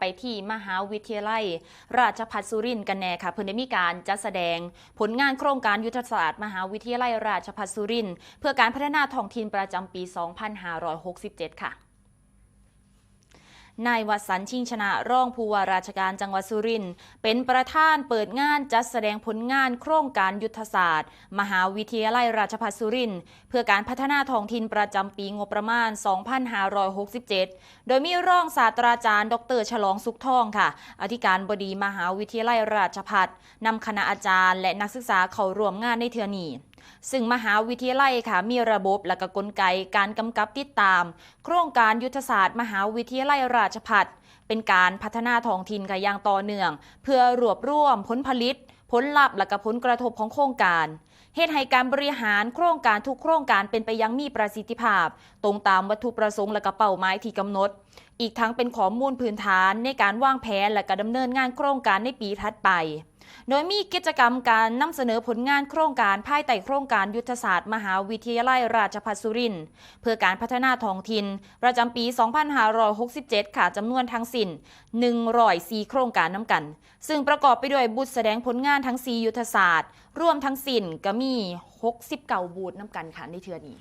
ไปที่มหาวิทยาลัย ราชภัฏสุรินทร์กันแน่ค่ะเพิ่นได้มีการจัดแสดง ผลงานโครงการยุทธศาสตร์ มหาวิทยาลัยราชภัฏสุรินทร์เพื่อการพัฒนาท้องถิ่นประจำปี 2567 ค่ะ นายวสันชิงชนะร่องผู้ว่าราชการจังหวัดสุรินทร์เป็นประธานเปิดงานจัดแสดงผลงานโครงการยุทธศาสตร์ มหาวิทยาลัยราชภัฏสุรินทร์เพื่อการพัฒนาท้องถิ่นประจำปีงบประมาณ 2567 โดยมีร่องศาสตราจารย์ ดรฉลองสุขทองค่ะ อธิการบดีมหาวิทยาลัยราชภัฏนำคณะอาจารย์ และนักศึกษาเข้าร่วมงานในเทือนี้ ซึ่งมหาวิทยาลัยค่ะมีระบบและก็กลไกการกำกับติดตาม โครงการยุทธศาสตร์ มหาวิทยาลัยราชภัฏเป็นการพัฒนาท้องถิ่นค่ะอย่างต่อเนื่อง เพื่อรวบรวมผลผลิต ผลลัพธ์และก็ผลกระทบของโครงการเหตุให้การบริหารโครงการทุกโครงการเป็นไปอยังมีประสิทธิภาพ ตรงตามวัตถุประสงค์และก็เป้าหมายที่กำหนด อีกทั้งเป็นข้อมูลพื้นฐานในการวางแผนและก็ดำเนินงานโครงการในปีถัดไป โดยมีกิจกรรมการนำเสนอผลงานโครงการภายใต้โครงการยุทธศาสตร์ มหาวิทยาลัยราชภัฏสุรินทร์เพื่อการพัฒนาท้องถิ่นประจำปี 2567 ค่ะจำนวนทั้งสิ้น104โครงการน้ำกัน ซึ่งประกอบไปด้วยบูธแสดงผลงานทั้ง 4 ยุทธศาสตร์ รวมทั้งสิ้นก็มี 69 บูธน้ำกันค่ะในเทือนี้